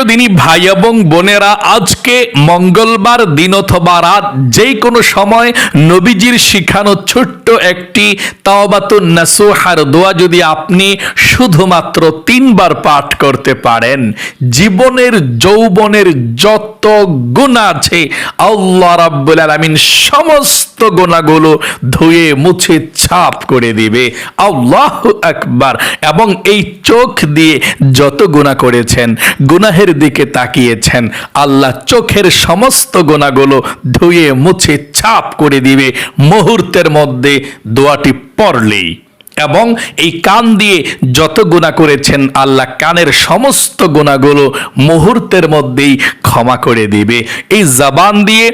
প্রিয় দিনী ভাই এবং বোনেরা, আজকে মঙ্গলবার দিন অথবা রাত যে কোনো সময় নবীজির শিখানো ছোট্ট একটি তাওবাতুন নাসুহার দোয়া যদি আপনি শুধুমাত্র তিনবার পাঠ করতে পারেন, জীবনের যৌবনের যত গুণ আছে, আল্লাহ রাব্বুল আলামিন সমস্ত গুণাগুলো ধুয়ে, মুছে, ছাপ করে দিবে। আল্লাহ একবার এবং এই চোখ দিয়ে যত গোনা করেছেন, গুনাহের দিকে তাকিয়েছেন, আল্লাহ চোখের সমস্ত গোনাগুলো ধুয়ে, মুছে, ছাপ করে দিবে। মুহূর্তের মধ্যে দোয়াটি পড়লেই এবং এই কান দিয়ে যত গুণা করেছেন, আল্লাহ কানের সমস্ত গুণাগুলো মুহূর্তের মধ্যেই ক্ষমা করে দিবে। এই জবান দিয়ে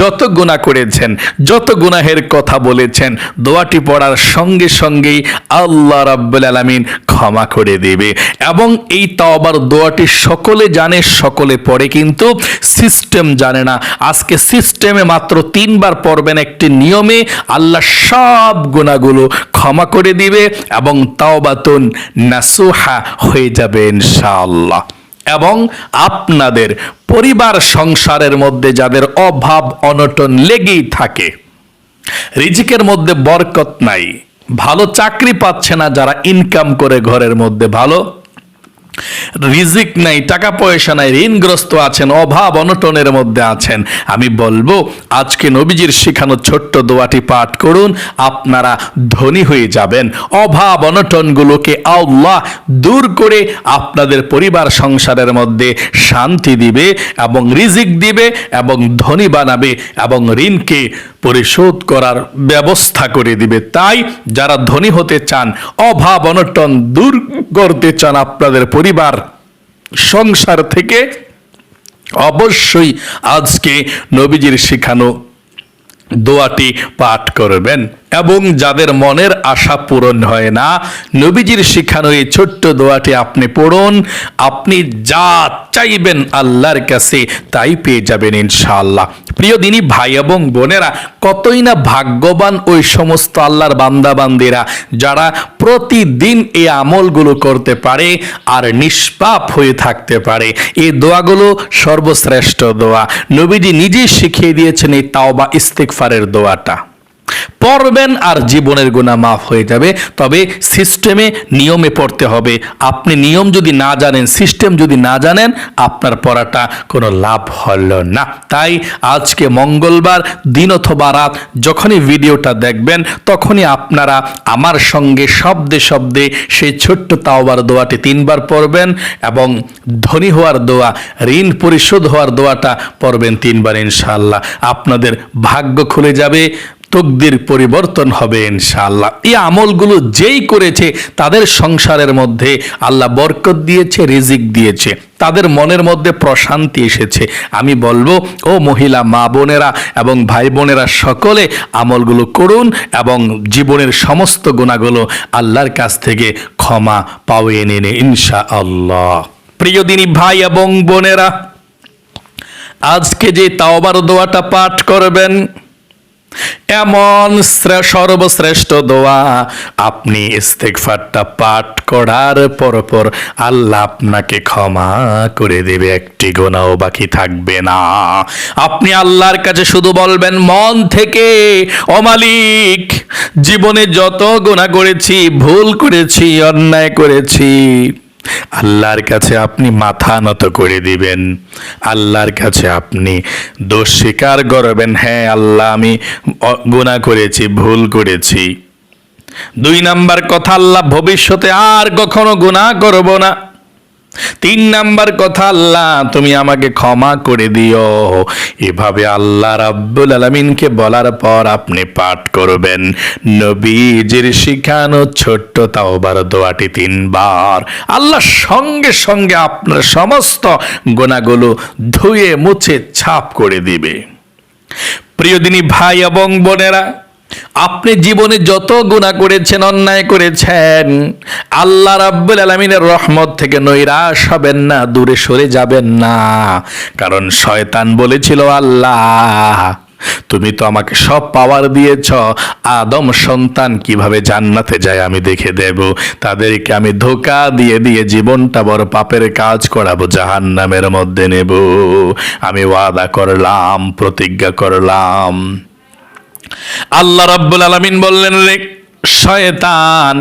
যত গুণা করেছেন, যত গুনাহের কথা বলেছেন, দোয়াটি পড়ার সঙ্গে সঙ্গেই আল্লাহ রাব্বুল আলামিন ক্ষমা করে দেবে। এবং এই তাওবার দোয়াটি সকলে জানে, সকলে পড়ে, কিন্তু সিস্টেম জানে না। আজকে সিস্টেমে মাত্র তিনবার পড়বেন একটি নিয়মে, আল্লাহ সব গুণাগুলো ক্ষমা করে দিবে। এবং তাওবাতুন নাসুহা হয়ে যাবে ইনশাআল্লাহ। এবং আপনাদের পরিবার সংসারের মধ্যে যাদের অভাব, অনটন লেগেই থাকে, রিজিকের মধ্যে বরকত নাই, ভালো চাকরি পাচ্ছে না যারা ইনকাম করে ঘরের মধ্যে, ভালো রিজিক নাই, টাকা পয়সা নাই, ঋণগ্রস্ত আছেন, অভাব অনটনের মধ্যে আছেন। আমি বলব, আজকে নবীজির শেখানো ছোট্ট দোয়াটি পাঠ করুন, আপনারা ধনী হয়ে যাবেন। অভাব অনটনগুলোকে আল্লাহ দূর করে আপনাদের পরিবার সংসারের মধ্যে শান্তি দিবে এবং রিজিক দিবে এবং ধনী বানাবে এবং ঋণকে পরিশোধ করার ব্যবস্থা করে দিবে। তাই যারা ধনী হতে চান, অভাব অনটন দূর করতে চান আপনাদের পরিবার, সংসার থেকে অবশ্যই আজকে নবীজির শেখানো দোয়াটি পাঠ করবেন এবং যাদের মনের আশা পূরণ হয় না, নবীজির শিখানো এই ছোট্ট দোয়াটি আপনি পড়ুন, আপনি যা চাইবেন আল্লাহর কাছে তাই পেয়ে যাবেন ইনশাআল্লাহ। প্রিয় দিনই ভাই এবং বোনেরা, কতই না ভাগ্যবান ওই সমস্ত আল্লাহর বান্দাবান্দিরা যারা প্রতিদিন এই আমলগুলো করতে পারে আর নিষ্পাপ হয়ে থাকতে পারে। এই দোয়াগুলো সর্বশ্রেষ্ঠ দোয়া। নবীজি নিজেই শিখিয়ে দিয়েছেন এই তাওবা ইস্তেকফারের দোয়াটা। পড়বেন আর জীবনের গুণা মাফ হয়ে যাবে। তবে সিস্টেমে নিয়মে পড়তে হবে। আপনি নিয়ম যদি না জানেন সিস্টেম যদি না জানেন, আপনার পড়াটা কোনো লাভ হলো না। তাই আজকে মঙ্গলবার, দিন অথবা রাত যখনই ভিডিওটা দেখবেন, তখনই আপনারা আমার সঙ্গে শব্দে শব্দে সেই ছোট্ট তাওবার দোয়াটি তিনবার পড়বেন এবং ধনী হওয়ার দোয়া, ঋণ পরিশোধ হওয়ার দোয়াটা পড়বেন তিনবার ইনশাল্লাহ আপনাদের ভাগ্য খুলে যাবে। তকদির পরিবর্তন হবে, ইনশাআল্লাহ। এই আমলগুলো যেই করেছে, তাদের সংসারের মধ্যে আল্লাহ বরকত দিয়েছে, রিজিক দিয়েছে। তাদের মনের মধ্যে প্রশান্তি এসেছে। আমি বলব, ও মহিলা, মা বোনেরা এবং ভাই বোনেরা, সকলে আমলগুলো করুন এবং জীবনের সমস্ত গুণাগুলো আল্লাহর কাছ থেকে ক্ষমা পাওয়ে নিনে ইনশা আল্লাহ প্রিয় দিনী ভাই এবং বোনেরা, আজকে যে তাওবার দোয়াটা পাঠ করবেন এমন সর্বশ্রেষ্ঠ দোয়া। আপনি ইস্তেগফারটা পাঠ করার পর পর আল্লাহ আপনাকে ক্ষমা করে দেবে, একটি গোনাও বাকি থাকবে না। আপনি আল্লাহর কাছে শুধু বলবেন, মন থেকে, ও মালিক, জীবনে যত গোনা করেছি, ভুল করেছি, অন্যায় করেছি আল্লাহর কাছে আপনি মাথা নত করে দিবেন। আল্লাহর কাছে আপনি দোষ স্বীকার করবেন হ্যাঁ আল্লাহ, আমি গুণা করেছি, ভুল করেছি। দুই নাম্বার কথা, আল্লাহ, ভবিষ্যতে আর কখনো গুণা করব না। তিন নাম্বার কথা, আল্লাহ, তুমি আমাকে ক্ষমা করে দিও। এভাবে আল্লাহ রাব্বুল আলমিনকে বলার পর আপনি পাঠ করবেন। নবীজির শিখানো ছোট্ট তাওবার দোয়াটি তিনবার। আল্লাহ সঙ্গে সঙ্গে আপনার সমস্ত গোনাগুলো ধুয়ে মুছে ছাপ করে দিবে। প্রিয়দিনী ভাই এবং বোনেরা আপনি জীবনে যত গুণা করেছেন, অন্যায় করেছেন, আল্লাহ রাব্বুল আলমিনের রহমত থেকে নৈরাশ হবেন না, দূরে সরে যাবেন না। কারণ শয়তান বলেছিল, আল্লাহ, তুমি তো আমাকে সব পাওয়ার দিয়েছ, আদম সন্তান কীভাবে জান্নাতে যায় আমি দেখে দেব। তাদেরকে আমি ধোকা দিয়ে দিয়ে জীবনটা বড় পাপের কাজ করাবো জাহান নামের মধ্যে নেব। আমি ওয়াদা করলাম, প্রতিজ্ঞা করলাম। আল্লাহ রাব্বুল আলামিন বললেন রে শয়তান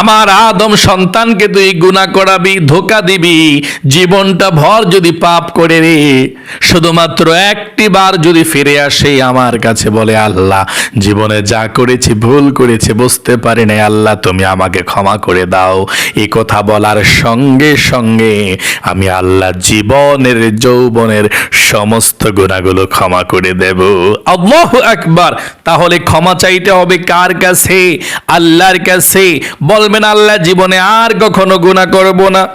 আমার আদম সন্তানকে তুই গুণা করাবি, ধোকা দিবি, জীবনটা ভর যদি পাপ করে রে। শুধুমাত্র একটি বার যদি ফিরে আসে, আমার কাছে বলে, আল্লাহ, জীবনে যা করেছি, ভুল করেছি, বুঝতে পারি না আল্লাহ, তুমি আমাকে ক্ষমা করে দাও। এই কথা বলার সঙ্গে সঙ্গে আমি আল্লাহ জীবনের, যৌবনের সমস্ত গুণাগুলো ক্ষমা করে দেব। আল্লাহ একবার তাহলে ক্ষমা চাইতে হবে কার কাছে? আল্লাহর কাছে। বলবেন, আল্লাহ জীবনে আর কখনো গুণা করব না।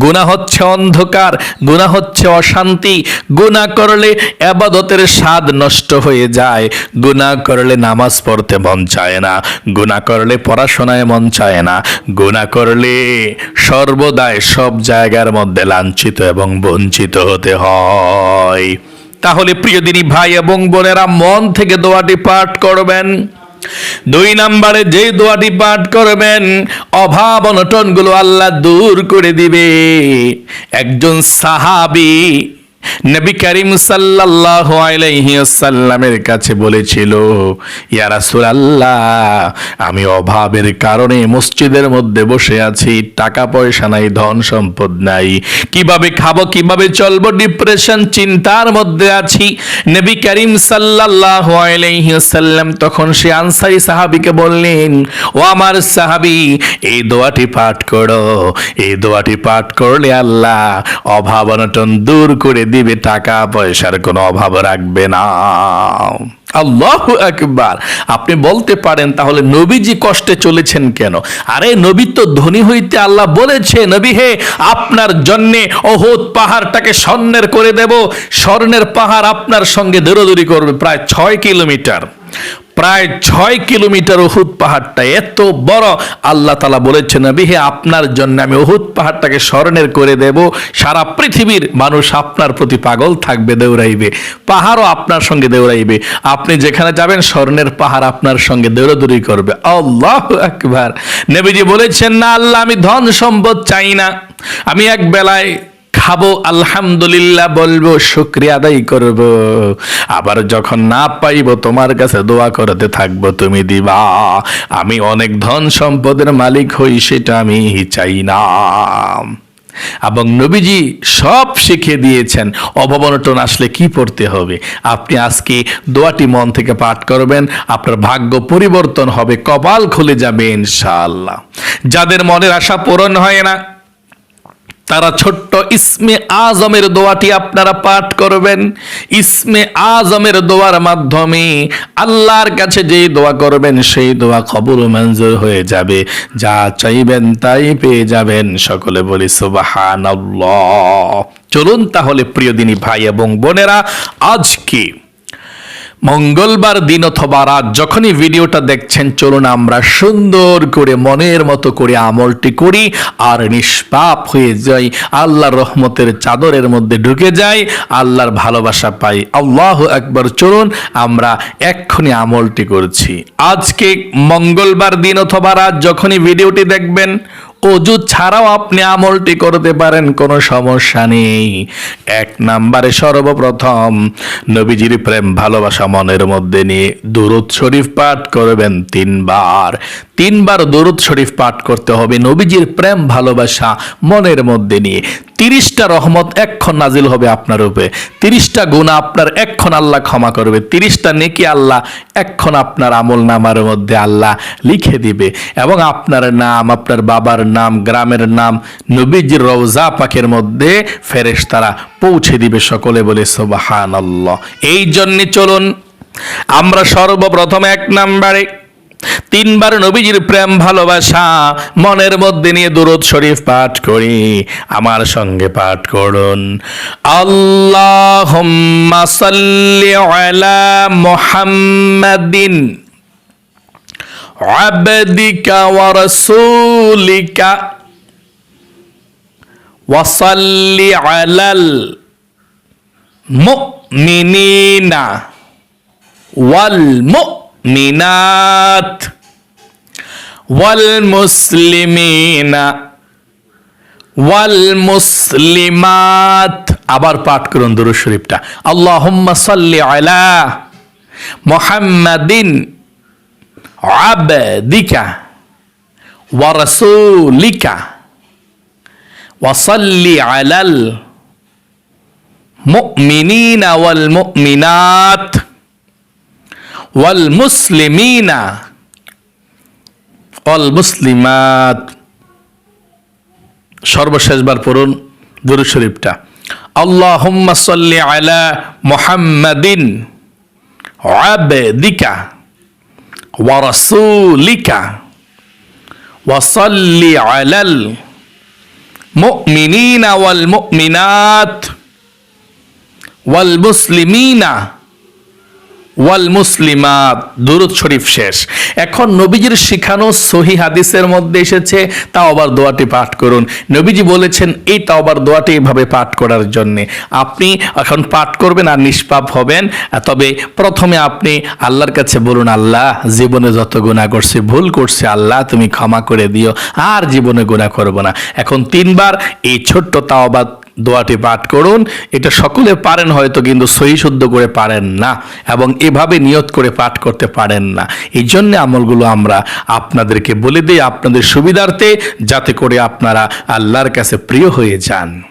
গুণা হচ্ছে অন্ধকার গুণা হচ্ছে অশান্তি। গুণা করলে আবাদতের স্বাদ নষ্ট হয়ে যায়। গুণা করলে নামাজ পড়তে মন চায় না। গুণা করলে পড়াশোনায় মন চায় না। গুণা করলে সর্বদাই সব জায়গার মধ্যে লাঞ্ছিত এবং বঞ্চিত হতে হয়। তাহলে প্রিয় দিনী ভাই এবং বোনেরা, মন থেকে দোয়াটি পাঠ করবেন। দুই নাম্বারে যে দোয়াটি পাঠ করবেন অভাব অনটনগুলো আল্লাহ দূর করে দিবে। একজন সাহাবি নবী করিম সাল্লাল্লাহু কাছে বলেছিল আমি অভাবের কারণে মসজিদের মধ্যে বসে আছি, টাকা পয়সা নাই, ধন সম্পদ নাই। কীভাবে খাব, কীভাবে চলবো ডিপ্রেশন চিন্তার মধ্যে আছি। নবী করিম সাল্লাল্লাহু আলাইহি তখন সে আনসারী সাহাবীকে বললেন, ও আমার সাহাবী, এই দোয়াটি পাঠ করো। এই দোয়াটি পাঠ করলে আল্লাহ অভাব অনটন দূর করে দিবে টাকা পয়সার কোনো অভাব রাখবে না। আল্লাহ একবার আপনি বলতে পারেন, তাহলে নবীজি কষ্টে চলেছেন কেন? আরে নবী তো ধনী হইতে আল্লাহ বলেছে, নবী হে, আপনার জন্যে অহুত পাহাড়টাকে স্বর্ণের করে দেব। স্বর্ণের পাহাড় আপনার সঙ্গে দৌড়দৌড়ি করবে প্রায় ছয় কিলোমিটার। প্রায় ছয় কিলোমিটার ওহুদ পাহাড়টা এত বড়, আল্লাহ তালা বলেছেন নবী হে আপনার জন্য আমি ওহুদ পাহাড়টাকে স্মরণের করে দেব। সারা পৃথিবীর মানুষ আপনার প্রতি পাগল থাকবে, দৌড়াইবে। পাহাড়ও আপনার সঙ্গে দৌড়াইবে। আপনি যেখানে যাবেন, স্বর্ণের পাহাড় আপনার সঙ্গে দৌড়াদৌড়ি করবে। আল্লাহ একবার নবীজি বলেছেন, না, আল্লাহ, আমি ধন সম্পদ চাই না। আমি এক বেলায় খাব, আলহামদুলিল্লাহ বলব, শুক্রিয়া আদায় করব। আবার যখন না পাইব, তোমার কাছে দোয়া করতে থাকব, তুমি দিবা। আমি অনেক ধন সম্পদের মালিক হই, সেটা আমি চাই না। এবং নবীজি সব শিখিয়ে দিয়েছেন অভাবনটন আসলে কি পড়তে হবে? আপনি আজকে দোয়াটি মন থেকে পাঠ করবেন, আপনার ভাগ্য পরিবর্তন হবে, কপাল খুলে যাবে ইনশাআল্লাহ। যাদের মনের আশা পূরণ হয় না তারা ছোট্ট ইসমে আজমের দোয়াটি আপনারা পাঠ করবেন। ইসমে আজমের দোয়ার মাধ্যমে আল্লাহর কাছে যেই দোয়া করবেন, সেই দোয়া কবুল মঞ্জুর হয়ে যাবে। যা চাইবেন তাই পেয়ে যাবেন। সকলে বলি সুবহানাল্লাহ। চলুন তাহলে প্রিয় দিনী ভাই এবং বোনেরা, আজকে মঙ্গলবার দিন অথবা রাত, যখনই ভিডিওটা দেখছেন, চলুন আমরা সুন্দর করে মনের মতো করে আমলটি করি আর নিষ্পাপ হয়ে যাই, আল্লাহর রহমতের চাদরের মধ্যে ঢুকে যাই, আল্লাহর ভালোবাসা পাই। আল্লাহ একবার চলুন আমরা এক্ষুনি আমলটি করছি। আজকে মঙ্গলবার দিন অথবা রাত, যখনই ভিডিওটি দেখবেন অজু ছাড়াও আপনি আমলটি করতে পারেন, কোনো সমস্যা নেই। এক নাম্বারে সর্বপ্রথম নবীজির প্রেম, ভালোবাসা মনের মধ্যে নিয়ে দুরুদ শরীফ পাঠ করবেন তিনবার। তিনবার দরুদ শরীফ পাঠ করতে হবে নবীজির প্রেম, ভালোবাসা মনের মধ্যে নিয়ে। তিরিশটা রহমত এক্ষণ নাজিল হবে আপনার উপরে। তিরিশটা গুণা আপনার এক্ষণ আল্লাহ ক্ষমা করবে। তিরিশটা নেকি আল্লাহ এক্ষণ আপনার আমল নামার মধ্যে আল্লাহ লিখে দিবে। এবং আপনার নাম, আপনার বাবার নাম, গ্রামের নাম, নবীজির রওজা পাখের মধ্যে ফেরেশ তারা পৌঁছে দিবে সকলে বলে সোবাহান এই জন্যে চলুন, আমরা সর্বপ্রথম এক নাম্বারে, তিনবার নবীজির প্রেম, ভালোবাসা, মনের মধ্যে নিয়ে দুরুদ শরীফ পাঠ করি। আমার সঙ্গে পাঠ করুন। আল্লাহ আলা মুহাম্মাদিন। মুক মুমিনিনা ওয়াল মুমিনাত ওয়াল মুসলিমিনা ওয়াল মুসলিমাত আবার পাঠ করুন দুরূদ শরীফটা। আল্লাহুম্মা সাল্লি আলা মুহাম্মাদিন আবদিকা ওয়া রাসূলিকা ওয়া সাল্লি আলাল মুমিনিনা ওয়াল মুমিনাত ওয়াল মুসলিমিনা ওয়াল মুসলিমাত সর্বশেষবার পড়ুন দুরূদ শরীফটা। আল্লাহুম্মা সাল্লি আলা মুহাম্মাদিন আবদিকা ওয়া রাসূলিকা ওয়া সাল্লি আলাল মুমিনিনা ওয়াল মুসলিমাত দুরুদ শরীফ শেষ। এখন নবীজির শিখানো সহি হাদিসের মধ্যে এসেছে, তাওবার দোয়াটি পাঠ করুন। নবীজি বলেছেন, এই তাওবার দোয়াটি এভাবে পাঠ করার জন্যে আপনি এখন পাঠ করবেন আর নিষ্পাপ হবেন। তবে প্রথমে আপনি আল্লাহর কাছে বলুন, আল্লাহ, জীবনে যত গুণা করছে, ভুল করছে, আল্লাহ, তুমি ক্ষমা করে দিও। আর জীবনে গুণা করব না। এখন তিনবার এই ছোট্ট তাওবাদ দোয়াটি পাঠ করুন। এটা সকলে পারেন হয়তো, কিন্তু সহি শুদ্ধ করে পারেন না এবং এভাবে নিয়ত করে পাঠ করতে পারেন না। এই জন্য আমলগুলো আমরা আপনাদেরকে বলে দিই আপনাদের সুবিধার্থে, যাতে করে আপনারা আল্লাহর কাছে প্রিয় হয়ে যান।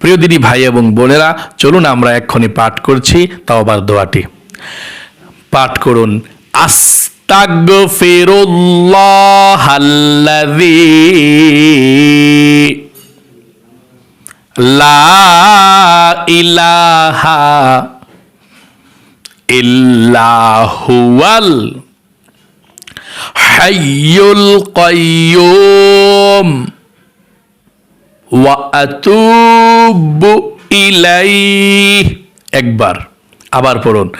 প্রিয় দিদি ভাই এবং বোনেরা, চলুন আমরা এক্ষুনি পাঠ করছি তাও আবার দোয়াটি। পাঠ করুন, আস্তাগফিরুল্লাহ আল্লাযী লা ইলাহা ইল্লাহুয়াল হাইয়ুল কাইয়ুম। ওয়া আতুবু ইলাইহ। একবার আবার পড়ুন।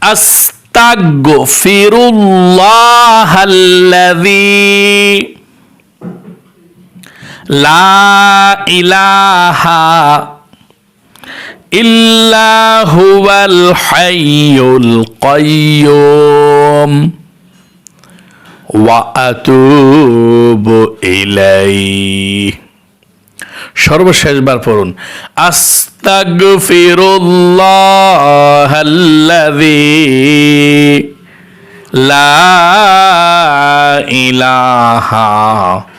আস্তাগফিরুল্লাহাল্লাযী লা ইলাহা ইল্লা হুয়াল হাইয়ুল সর্বশেষবার পড়ুন। আস্তাগফিরুল্লাহাল্লাযী লা ইলাহা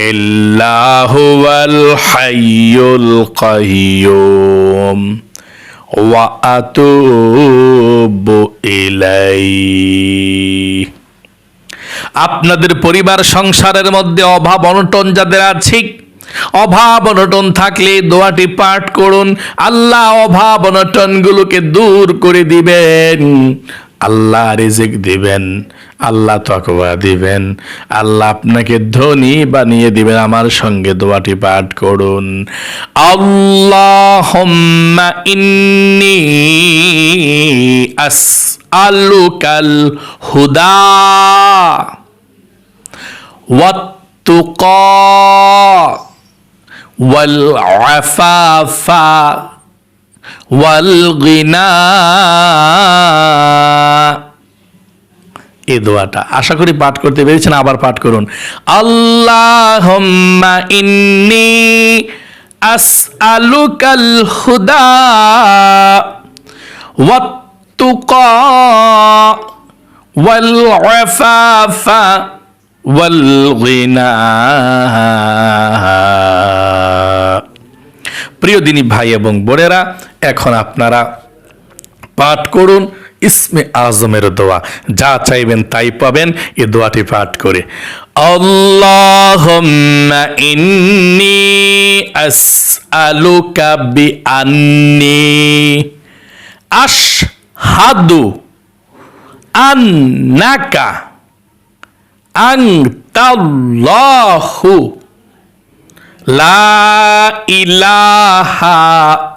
إلا هو الحي القيوم وأتوب إليه আপনাদের পরিবার সংসারের মধ্যে অভাব অনটন যাদের আছে অভাব অনটন থাকলে দোয়াটি পাঠ করুন আল্লাহ অভাব অনটনগুলোকে দূর করে দিবেন আল্লাহ রিজিক দিবেন আল্লাহ তকবা দিবেন আল্লাহ আপনাকে ধনী বানিয়ে দিবেন আমার সঙ্গে দোয়াটি পাঠ করুন আল্লাহ ইন্নি আস আলুকাল হুদা والتقى والعفاف والغنى এই দোয়াটা। আশা করি পাঠ করতে পেরেছেন, আবার পাঠ করুন। আল্লাহুম্মা ইন্নি আসআলুকাল হুদা ওয়াত্তুকা ওয়াল ওয়াল প্রিয় দিনী ভাই এবং বোনেরা, এখন আপনারা পাঠ করুন। ইসমে আজমের দোয়া। যা চাইবেন তাই পাবেন, এ দোয়াটি পাঠ করে। আল্লাহুম্মা ইন্নি আসআলুকা বিআন্নি আশহাদু আন্নাকা আনতাল্লাহু লা ইলাহা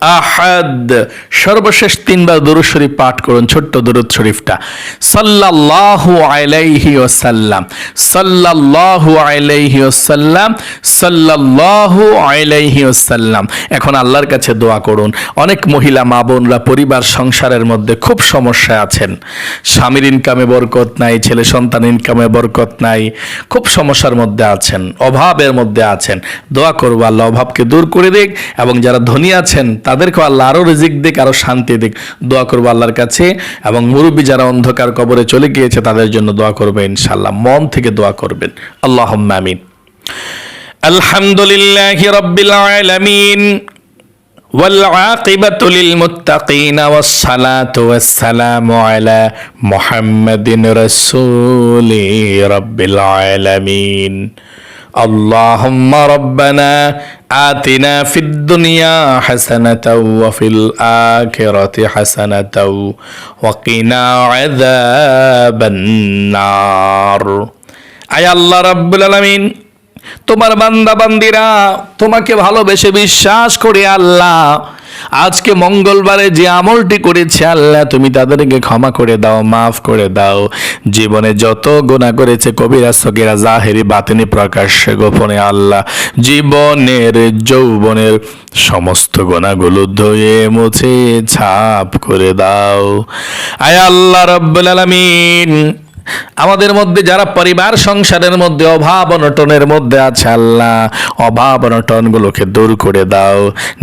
আহাদ। সর্বশেষ তিনবার দরুদ শরীফ পাঠ করুন, ছোট্ট দরুদ শরীফটা। সাল্লাল্লাহু আলাইহি ওয়াসাল্লাম, সাল্লাল্লাহু আলাইহি ওয়াসাল্লাম, সাল্লাল্লাহু আলাইহি ওয়াসাল্লাম। এখন আল্লাহর কাছে দোয়া করুন। অনেক মহিলা, মা বোনরা পরিবার, সংসারের মধ্যে খুব সমস্যায় আছেন। স্বামীর ইনকামে বরকত নাই, ছেলে সন্তান ইনকামে বরকত নাই, খুব সমস্যার মধ্যে আছেন, অভাবের মধ্যে আছেন। দোয়া করব আল্লাহ অভাবকে দূর করে দিক, এবং যারা ধনী আছেন তাদেরকেও আল্লাহ আরও রিজিক দিক আরও শান্তি দিক দোয়া করবো আল্লাহর কাছে এবং মুরব্বী যারা অন্ধকার কবরে চলে গিয়েছে তাদের জন্য দোয়া করবে ইনশাল্লাহ মন থেকে দোয়া করবেন আল্লাহ আমিন আলহামদুলিল্লাহ রব্বিল আলামিন والعاقبة للمتقين والصلاة والسلام على محمد رسول رب العالمين اللهم ربنا آتنا في الدنيا حسنة وفي الآخرة حسنة وقنا عذاب النار أي الله رب العالمين তোমার বান্দা বান্দিরা তোমাকে ভালোবেসে বিশ্বাস করে আল্লাহ আজকে মঙ্গলবারে যে আমলটি করেছে আল্লাহ, তুমি তাদেরকে ক্ষমা করে দাও, মাফ করে দাও। জীবনে যত গোনা করেছে কবিরা সকিরা জাহেরি বাতিনি প্রকাশ্যে গোপনে আল্লাহ। জীবনের, যৌবনের সমস্ত গোনাগুলো ধুয়ে মুছে, ছাপ করে দাও। আয় আল্লাহ রব্বুল আলামিন আমাদের মধ্যে যারা পরিবার সংসারের মধ্যে, অভাব অনটনের মধ্যে আছে আল্লাহ, অভাব অনটন গুলোকে দূর করে দাও।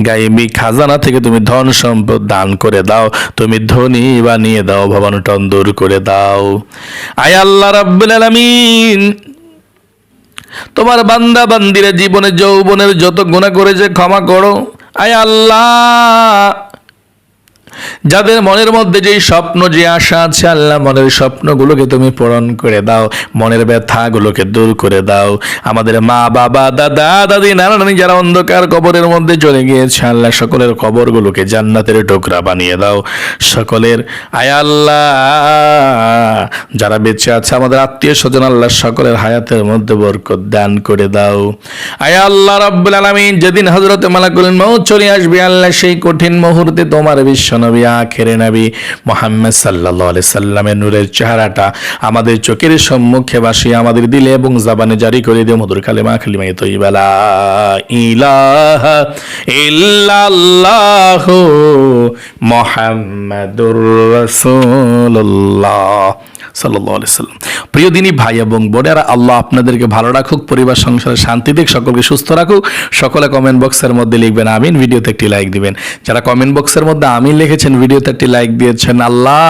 গাইবি খাজানা থেকে তুমি ধন সম্পদ দান করে দাও, তুমি ধনী বানিয়ে দাও, অভাব অনটন দূর করে দাও। আয় আল্লাহ রাব্বুল আলামিন, তোমার বান্দা বান্দিরা জীবনে যৌবনের যত গুণা করেছে ক্ষমা করো। আয় আল্লাহ যাদের মনের মধ্যে যেই স্বপ্ন, যে আশা আছে, আল্লাহ মনের স্বপ্নগুলোকে তুমি পূরণ করে দাও। মনের ব্যথাগুলোকে দূর করে দাও। আমাদের মা, বাবা, দাদা, দাদি, নানা, নানি যারা অন্ধকার কবরের মধ্যে চলে গিয়েছে, আল্লাহ সকলের কবরগুলোকে জান্নাতের টুকরা বানিয়ে দাও। সকলের, আয় আল্লাহ, যারা বেঁচে আছে, আমাদের আত্মীয় স্বজন আল্লাহ সকলের হায়াতের মধ্যে বরকত দান করে দাও। আয় আল্লাহ রাব্বুল আলামিন, যেদিন হযরত মালাকুল মউত চলে আসবে, আল্লাহ সেই কঠিন মুহূর্তে তোমার বিশ্ব নবী, আখেরে নবী মোহাম্মদ সাল্লা আলাইহি সাল্লামের নূরের চেহারাটা আমাদের চোখের সম্মুখে বাসি আমাদের দিলে এবং জাবানে জারি করে দিয়ে মধুর কালেমা কালিমা তৈবা লা ইলাহা ইল্লাল্লাহু মোহাম্মদুর রাসূলুল্লাহ। সাল্লাম। প্রিয় দিনী ভাই এবং বোনেরা, আল্লাহ আপনাদেরকে ভালো রাখুক, পরিবার সংসারে শান্তি দিক, সকলকে সুস্থ রাখুক। সকলে কমেন্ট বক্সের মধ্যে লিখবেন, আমিন ভিডিওতে একটি লাইক দিবেন। যারা কমেন্ট বক্সের মধ্যে আমিন লিখেছেন, ভিডিওতে একটি লাইক দিয়েছেন, আল্লাহ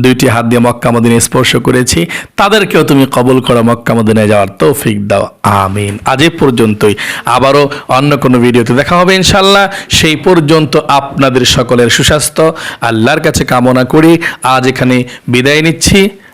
দুইটি হাত দিয়ে মক্কা মদিনে স্পর্শ করেছি। তাদেরকেও তুমি কবল করো, মক্কা, মদিনায় যাওয়ার তৌফিক দাও। আমিন। আজ পর্যন্তই। আবারও অন্য কোনো ভিডিওতে দেখা হবে ইনশাল্লাহ সেই পর্যন্ত আপনাদের সকলের সুস্বাস্থ্য। আল্লাহর কাছে কামনা করি। আজ এখানে বিদায় নিচ্ছি।